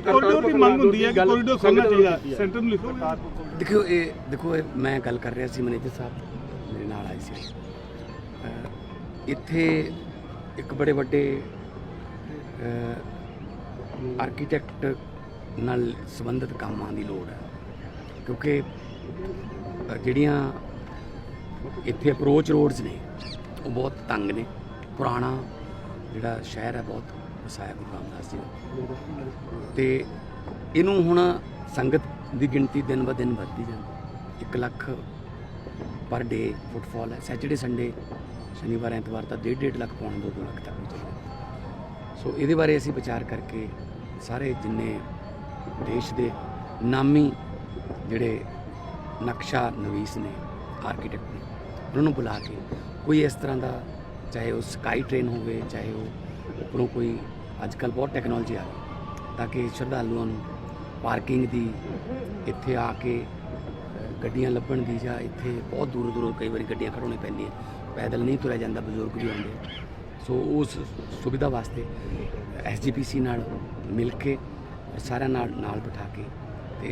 Corridor ਦੀ ਮੰਗ ਹੁੰਦੀ ਹੈ ਕਿ ਕੋਰੀਡੋਰ ਖੋਲ੍ਹਣਾ ਚਾਹੀਦਾ ਸੈਂਟਰ ਨੂੰ ਲਿਖੋ। ਦੇਖੋ ਇਹ ਦੇਖੋ ਇਹ ਮੈਂ ਗੱਲ ਕਰ ਰਿਹਾ ਸੀ ਮੈਨੇਜਰ ਸਾਹਿਬ ਮੇਰੇ ਨਾਲ ਆਏ ਸੀ। ਇੱਥੇ ਇੱਕ ਬੜੇ ਵੱਡੇ ਆਰਕੀਟੈਕਟ ਨਾਲ ਸੰਬੰਧਿਤ ਕੰਮਾਂ ਦੀ ਲੋੜ ਹੈ। ਕਿਉਂਕਿ ਜਿਹੜੀਆਂ ਇੱਥੇ ਅਪਰੋਚ ਰੋਡਸ ਨੇ ਉਹ ਬਹੁਤ ਤੰਗ ਨੇ। ਪੁਰਾਣਾ ਜਿਹੜਾ ਸ਼ਹਿਰ ਹੈ ਬਹੁਤ ਵਸਾਇਆ ਗੁਰੂ ਰਾਮਦਾਸ ਜੀ ਨੇ ਤੇ ਇਹਨੂੰ ਹੁਣ ਸੰਗਤ ਦੀ ਗਿਣਤੀ ਦਿਨ ਬ ਦਿਨ ਵੱਧਦੀ ਜਾਂਦੀ 1 ਲੱਖ ਪਰ ਡੇ ਫੁੱਟਫਾਲ ਹੈ। ਸੈਚਰਡੇ ਸੰਡੇ, ਸ਼ਨੀਵਾਰ, ਐਤਵਾਰ ਤਾਂ 1.5 ਲੱਖ ਪੌਣੇ 2 ਲੱਖ ਤੱਕ ਵੀ ਸੋ ਇਹਦੇ ਬਾਰੇ ਅਸੀਂ ਵਿਚਾਰ ਕਰਕੇ ਸਾਰੇ ਜਿੰਨੇ ਦੇਸ਼ ਦੇ ਨਾਮੀ ਜਿਹੜੇ ਨਕਸ਼ਾ ਨਵੀਸ ਨੇ ਆਰਕੀਟੈਕਟ ਨੇ, ਉਹਨਾਂ ਨੂੰ ਬੁਲਾ ਕੇ ਕੋਈ ਇਸ ਤਰ੍ਹਾਂ ਦਾ ਚਾਹੇ ਉਹ ਸਕਾਈ ਟ੍ਰੇਨ ਹੋਵੇ, ਚਾਹੇ ਉਹ ਉੱਪਰੋਂ ਕੋਈ ਅੱਜ ਕੱਲ੍ਹ ਬਹੁਤ ਟੈਕਨੋਲੋਜੀ ਆ ਗਈ ਤਾਂ ਕਿ ਸ਼ਰਧਾਲੂਆਂ ਨੂੰ ਪਾਰਕਿੰਗ ਦੀ, ਇੱਥੇ ਆ ਕੇ ਗੱਡੀਆਂ ਲੱਭਣ ਦੀ ਜਾਂ ਇੱਥੇ ਬਹੁਤ ਦੂਰੋਂ ਦੂਰੋਂ ਕਈ ਵਾਰੀ ਗੱਡੀਆਂ ਖੜਾਉਣੀ ਪੈਂਦੀਆਂ। ਪੈਦਲ ਨਹੀਂ ਤੁਰਿਆ ਜਾਂਦਾ ਬਜ਼ੁਰਗ ਵੀ ਆਉਂਦੇ। ਸੋ ਉਸ ਸੁਵਿਧਾ ਵਾਸਤੇ ਐਸਜੀਪੀਸੀ ਨਾਲ ਮਿਲ ਕੇ ਸਾਰਿਆਂ ਨਾਲ ਨਾਲ ਬਿਠਾ ਕੇ